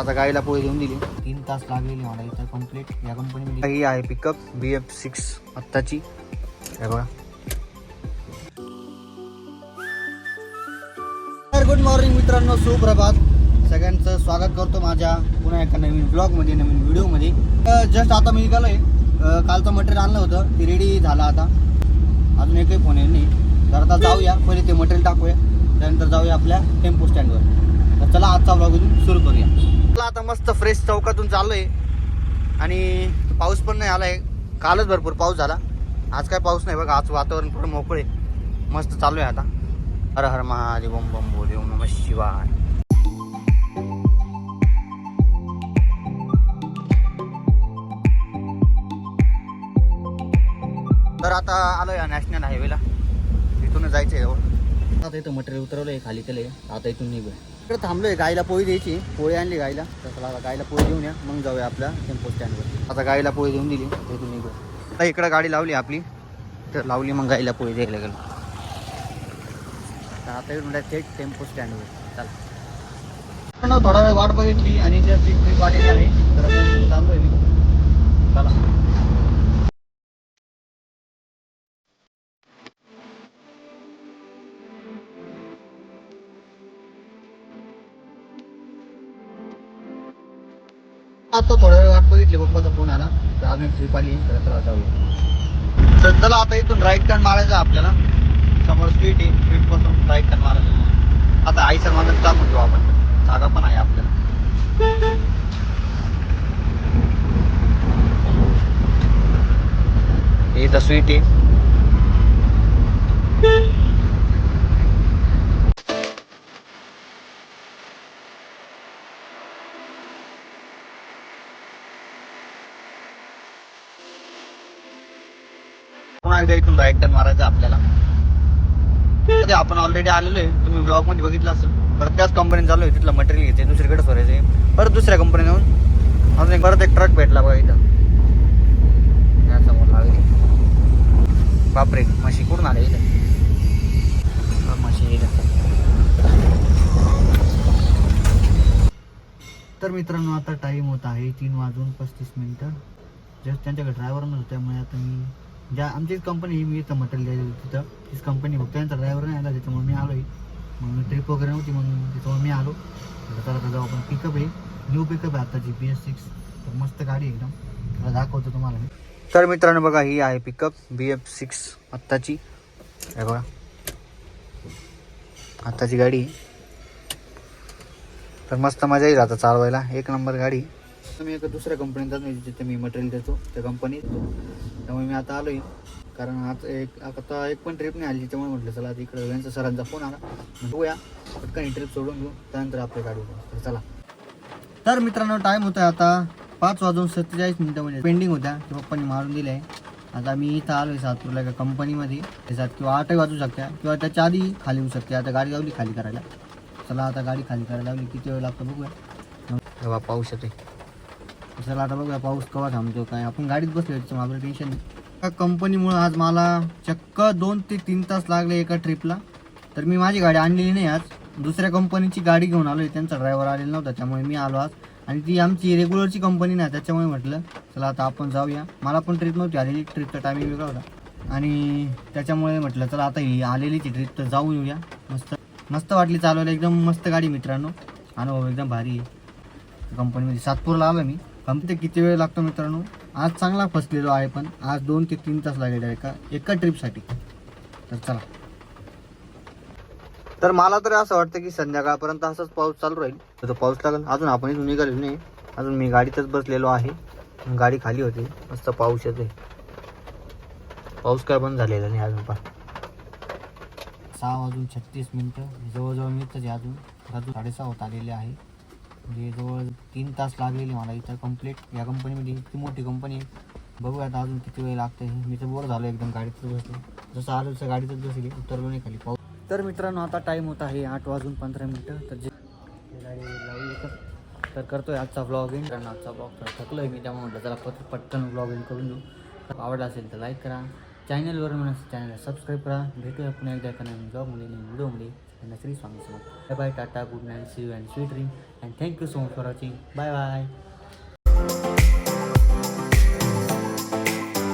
आता गाडीला पोळी देऊन दिली. तीन तास लागलेली मला इथं कंप्लीट या कंपनीमध्ये ही आहे पिकअप बी एफ सिक्स आत्ताची. हे बघा. गुड मॉर्निंग मित्रांनो सुप्रभात. सगळ्यांचं स्वागत करतो माझ्या पुन्हा एका नवीन ब्लॉगमध्ये नवीन व्हिडिओमध्ये जस्ट आता मी निघालोय. अं, कालचं मटेरियल आणलं होतं. ते रेडी झालं आता. अजून एकही फोन येईल नाही. तर आता जाऊया. पहिले ते मटेरियल टाकूया. त्यानंतर जाऊया आपल्या टेम्पो स्टँडवर तर चला आजचा ब्लॉग सुरू करूया. आपला आता मस्त फ्रेश चौकातून चाललोय. आणि पाऊस पण नाही आलाय. कालच भरपूर पाऊस झाला. आज काय पाऊस नाही बघा आज वातावरण थोडं मोकळे मस्त चालू आहे आता. हर हर महादेव ओम बम बोले ओम नम शिवाय. तर आता आलो या नॅशनल हायवेला इथून जायचं आहे आता इथं मटेरियल आहे खाली केलंय. आता इथून निघूया. इकडे थांबलोय गायला पोळी द्यायची. पोळी आणली गायला. तर आता गायला पोळी देऊन या. मग जाऊया आपल्या टेम्पो स्टँडवर आता गायला पोळी देऊन दिली. तिथून निघू आता इकडं गाडी लावली आपली. तर लावली मग गायला पोळी द्यायला गेलो. आता इकडून थेट टेम्पो स्टँडवर चला. थोडा वेळ वाट बघितली आणि जस्ट वाटेल आहे आता थोड्या वेळ वाट बघितली पप्पाचा फोन आला. तर अजून ट्रिप आली तर चला तर चला आता इथून राईट टर्न मारायचा आपल्याला. समोर स्वीट आहे स्वीटपासून राईट टर्न मारायचं आता आई सर माझा का म्हणतो आपण. जागा पण आहे आपल्याला हे तर स्वीट आहे. पुन्हा एकदा इथून राईट टर्न मारायचा आपल्याला ते आपण ऑलरेडी आलेलो आहे. तुम्ही ब्लॉगमध्ये बघितलं असेल. परत त्याच कंपनीत चालू आहे. तिथलं मटेरियल घ्यायचं दुसरीकडे सोडायचं परत दुसऱ्या कंपनी जाऊन अजून एक परत एक ट्रक भेटला बघा इथं. या लागली. बापरे म्हशी कुठून आले इथं? म्हशी इथं. तर मित्रांनो आता टाईम होत आहे तीन वाजून पस्तीस मिनिटं. जस्ट त्यांच्याकडे ड्रायव्हर नव्हतं त्यामुळे आता मी ज्या आमचीच कंपनी मी इथं मटेरियल द्यायला तिथं. तीच कंपनी फक्त त्यांचा ड्रायव्हर नाही आला त्याच्यामुळे मी आलो आहे मग ट्रिप वगैरे नव्हती मग त्याच्यामुळे मी आलो. तर आता जाऊ आपण. पिकअप आहे. न्यू पिकअप आहे आताची बी एस सिक्स तर मस्त गाडी आहे एकदम. त्याला दाखवतो तुम्हाला मी. तर मित्रांनो बघा ही आहे पिकअप बी एफ सिक्स आत्ताची. हे बघा. आत्ताची गाडी. तर मस्त मजा येईल आता चालवायला. एक नंबर गाडी. तर मी एका दुसऱ्या कंपनीत जातो जिथे मी मटेरियल देतो त्या कंपनीत त्यामुळे मी आता आलोय. कारण आज एक आता एक पण ट्रिप नाही आली त्यामुळे म्हटलं चला आता इकडे यांचा सरांचा फोन आला. बघूया पटकन ट्रिप सोडून घेऊ त्यानंतर आपल्या गाडी चला. तर मित्रांनो टाइम होता आता पाच वाजून सत्तेचाळीस मिनिटं म्हणजे पेंडिंग होत्या. ते पप्पांनी मारून दिले आहे आता मी इथं आलोय सातपूरला एका कंपनीमध्ये त्याच्यात किंवा आठही वाजू शकत्या किंवा त्याच्या आधी खाली होऊ शकते आता गाडी लावली खाली करायला. चला आता गाडी खाली करायला लावली. किती वेळ लागतो बघूया. तेव्हा पाऊस येते चला आता बघूया पाऊस केव्हा थांबतो काय. आपण गाडीत बसलो त्याच्यामुळे आपलं टेन्शन नाही. कंपनीमुळे आज मला चक्क दोन ते तीन तास लागले एका ट्रिपला तर मी माझी गाडी आणलेली नाही आज. दुसऱ्या कंपनीची गाडी घेऊन आलो त्यांचा ड्रायव्हर आलेला नव्हता त्यामुळे मी आलो आज. आणि ती आमची रेग्युलरची कंपनी नाही त्याच्यामुळे म्हटलं चला आता आपण जाऊया. मला पण ट्रिप नव्हती आलेली ट्रिपचा टायमिंग वेगळा होता. आणि त्याच्यामुळे म्हटलं चला आता ही आलेलीची ट्रिप तर जाऊन येऊया. मस्त मस्त वाटली चालवायला एकदम मस्त गाडी मित्रांनो. अनुभव एकदम भारी आहे. कंपनीमध्ये सातपूरला आलो मी. कंपनी किती वेळ लागतो मित्रांनो? आज चांगला फसलेलो आहे पण आज दोन ते तीन तास लागेल एका एका ट्रिपसाठी तर चला. तर मला तरी असं वाटतं की संध्याकाळपर्यंत असंच पाऊस चालू राहील. तर तो पाऊस लागेल अजून आपण इथून निघालेलो नाही. अजून मी गाडीतच बसलेलो आहे. गाडी खाली होती. मस्त पाऊस येते पाऊस काय बंद झालेला नाही अजून पण. सहा वाजून छत्तीस मिनटं. जवळजवळ मिळतच आहे अजून. अजून साडेसहा होत आलेले आहे. म्हणजे जवळ तीन तास लागलेली मला इथं कंप्लीट या कंपनीमध्ये इतकी मोठी कंपनी आहे. बघूया आता अजून किती वेळ लागते. मी तर बोर झालो एकदम गाडीतच बसलो. जसं आलो तसं गाडीतच बसली. उतरलो नाही खाली. पाऊस तर मित्रांनो आता टाईम होत आहे आठ वाजून पंधरा मिनटं. तर जे गाडी लावली तर तर करतोय आजचा ब्लॉग इन कारण आजचा ब्लॉग तर थकलोय मी त्यामुळे म्हटलं त्याला पट पटकन ब्लॉग इन करून देऊ आवडला असेल तर लाईक करा. चॅनलवर म्हणून चॅनलला सबस्क्राईब करा. भेटूया पुन्हा एकदा एका नवीन ब्लॉगमध्ये नवीन व्हिडिओमध्ये and Shri Swami Samarth bye bye tata good night see you and sweet dream and thank you so much for watching bye bye